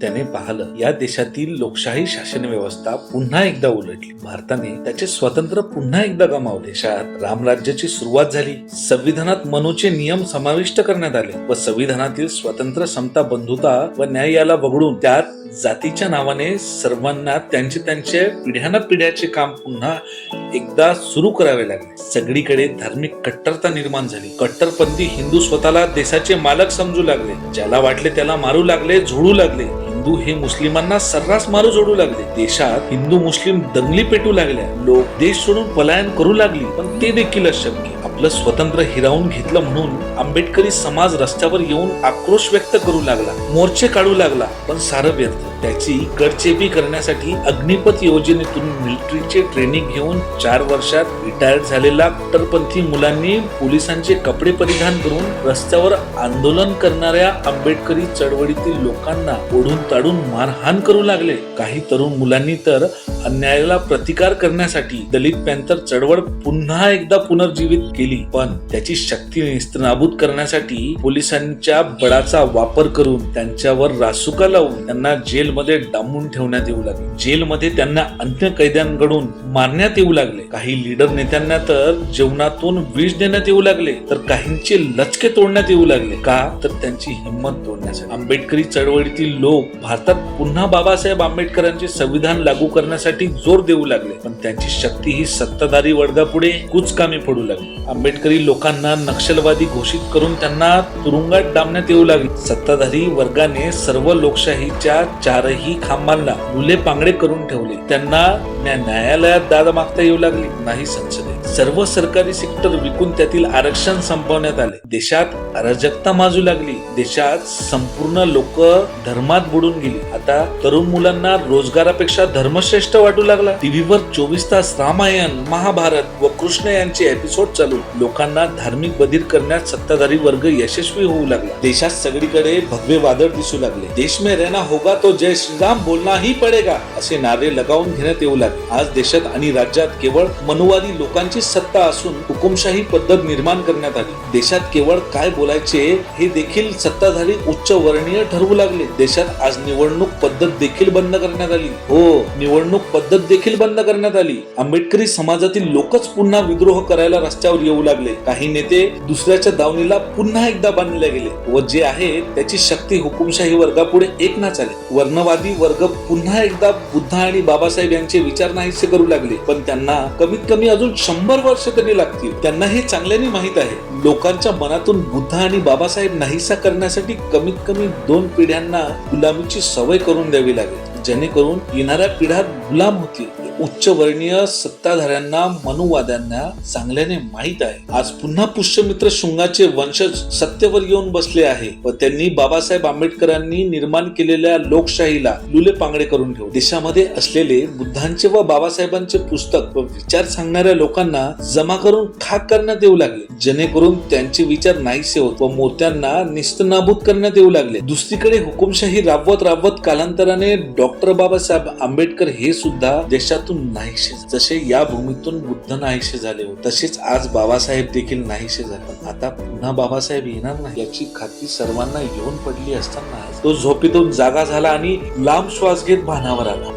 त्याने पाहिलं या देशातील लोकशाही शासन व्यवस्था पुन्हा एकदा उलटली. भारताने त्याचे स्वतंत्र पुन्हा एकदा गमावले. देशात रामराज्याची सुरुवात झाली. संविधानात मनूचे नियम समाविष्ट करण्यात आले व संविधानातील स्वतंत्र समता बंधुता व न्याय याला वगळून त्यात जातीच्या नावाने सर्वांना त्यांचे त्यांचे पिढ्याना पिढ्याचे काम पुन्हा एकदा सुरू करावे लागले. सगळीकडे धार्मिक कट्टरता निर्माण झाली. कट्टरपंथी हिंदू स्वतःला देशाचे मालक समजू लागले. ज्याला वाटले त्याला मारू लागले झोडू लागले. हिंदू हे मुस्लिमांना सर्रास मारू जोडू लागले. देशात हिंदू मुस्लिम दंगली पेटू लागल्या. लोक देश सोडून पलायन करू लागली पण ते देखील अशक्य. आपलं स्वतंत्र हिरावून घेतलं म्हणून आंबेडकरी समाज रस्त्यावर येऊन आक्रोश व्यक्त करू लागला मोर्चे काढू लागला पण सारं व्यर्थ. त्याची करचेपी करण्यासाठी अग्निपथ योजनेतून मिलिटरीचे ट्रेनिंग घेऊन चार वर्षात रिटायर्ड झालेला कट्टरपंथी मुलांनी पोलिसांचे कपडे परिधान करून रस्त्यावर आंदोलन करणाऱ्या आंबेडकरी चळवळीतील लोकांना ओढून ताडून मारहाण करू लागले. काही तरुण मुलांनी तर अन्यायाला प्रतिकार करण्यासाठी दलित पॅन्थर चळवळ पुन्हा एकदा पुनर्जीवित केली. पण त्याची शक्ती निस्तनाबूत करण्यासाठी पोलिसांच्या बळाचा वापर करून त्यांच्यावर रासुका लावून त्यांना जेल जेलमध्ये डांबून ठेवण्यात येऊ लागले. जेलमध्ये त्यांना अन्य कैद्यांकडून मारण्यात येऊ लागले. काही लीडर नेत्यांना तर जेवणातून विष देण्यात येऊ लागले तर काहींचे लचके तोडण्यात येऊ लागले. का? तर त्यांची हिंमत तोडण्यासाठी. आंबेडकरी चळवळीतील लोक भारतात पुन्हा बाबासाहेब आंबेडकरांचे संविधान लागू करण्यासाठी जोर देऊ लागले. पण त्यांची शक्ती ही सत्ताधारी वर्गापुढे कुचकामी पडू लागली. आंबेडकरी लोकांना नक्षलवादी घोषित करून त्यांना तुरुंगात डांबण्यात येऊ लागले. सत्ताधारी वर्गाने सर्व लोकशाहीच्या चार चारही खांबांना मुले पांगडे करून ठेवले. त्यांना न्या- न्यायालयात दाद मागता येऊ लागली. नाही संसदेत सर्व सरकारी सेक्टर विकून त्यातील आरक्षण संपवण्यात आले. देशात अराजकता माजू लागली. देशात संपूर्ण लोक धर्मात बुडून गेली. आता तरुण मुलांना रोजगारापेक्षा धर्मश्रेष्ठ वाटू लागला. टीव्हीवर चोवीस तास रामायण महाभारत व कृष्ण यांचे एपिसोड चालू. लोकांना धार्मिक बधीर करण्यात सत्ताधारी वर्ग यशस्वी होऊ लागला. देशात सगळीकडे भगवे वादळ दिसू लागले. देश मे रहना होगा तो जय श्रीराम बोलना ही पडेगा असे नारे लगावून घेण्यात येऊ लागले. आज देशात आणि राज्यात केवळ मनुवादी लोकांची सत्ता असून हुकुमशाही पद्धत निर्माण करण्यात आली. देशात केवळ काय बोलायचे हे देखील सत्ताधारी उच्च वर्णीय ठरवू लागले. देशात आज निवडणूक पद्धत देखील बंद करण्यात आली. हो निवडणूक पद्धत देखील बंद करण्यात आली. आंबेडकरी समाजातील लोकच पुन्हा विद्रोह करायला रस्त्यावर येऊ लागले. काही नेते दुसऱ्याच्या दावणीला पुन्हा एकदा बांधले गेले व जे आहे त्याची शक्ती हुकुमशाही वर्गापुढे एक नाच आली. वर्ण वर्णवादी वर्ग पुन्हा एकदा बुद्ध आणि बाबासाहेब यांचे विचार नाहीसे करू लागले. पण त्यांना कमीत कमी अजून शंभर वर्ष तरी लागतील. त्यांना हे चांगल्याने माहीत आहे. लोकांच्या मनातून बुद्ध आणि बाबासाहेब नाहीसा करण्यासाठी कमीत कमी दोन पिढ्यांना गुलामीची सवय करून द्यावी लागेल. जेणेकरून येणाऱ्या पिढ्या गुलाम होतील. उच्च वर्णीय सत्ताधाऱ्यांना मनुवाद्यांना चांगल्याने माहीत आहे. आज पुन्हा पुष्यमित्र शुंगाचे वंशज सत्तेवर येऊन बसले आहे व त्यांनी बाबासाहेब आंबेडकरांनी निर्माण केलेल्या लोकशाहीला लुले पांगडे करून ठेवले देशामध्ये असलेले बुद्धांचे व बाबासाहेबांचे पुस्तक व विचार सांगणाऱ्या लोकांना जमा करून खाक करण्यात येऊ लागले. जेणेकरून त्यांचे विचार नाहीसे होत व मोत्यांना निस्तनाभूत करण्यात येऊ लागले. दुसरीकडे हुकुमशाही राबवत राबवत कालांतराने डॉक्टर डॉक्टर बाबासाहेब आंबेडकर हे सुद्धा देशातून नाहीशे जसे या भूमीतून बुद्ध नाहीशे झाले होते तसेच आज बाबासाहेब देखील नाहीशे झाले. पण आता पुन्हा बाबासाहेब येणार नाही याची खात्री सर्वांना येऊन पडली असताना तो झोपेतून जागा झाला आणि लांब श्वास घेत भानावर आला.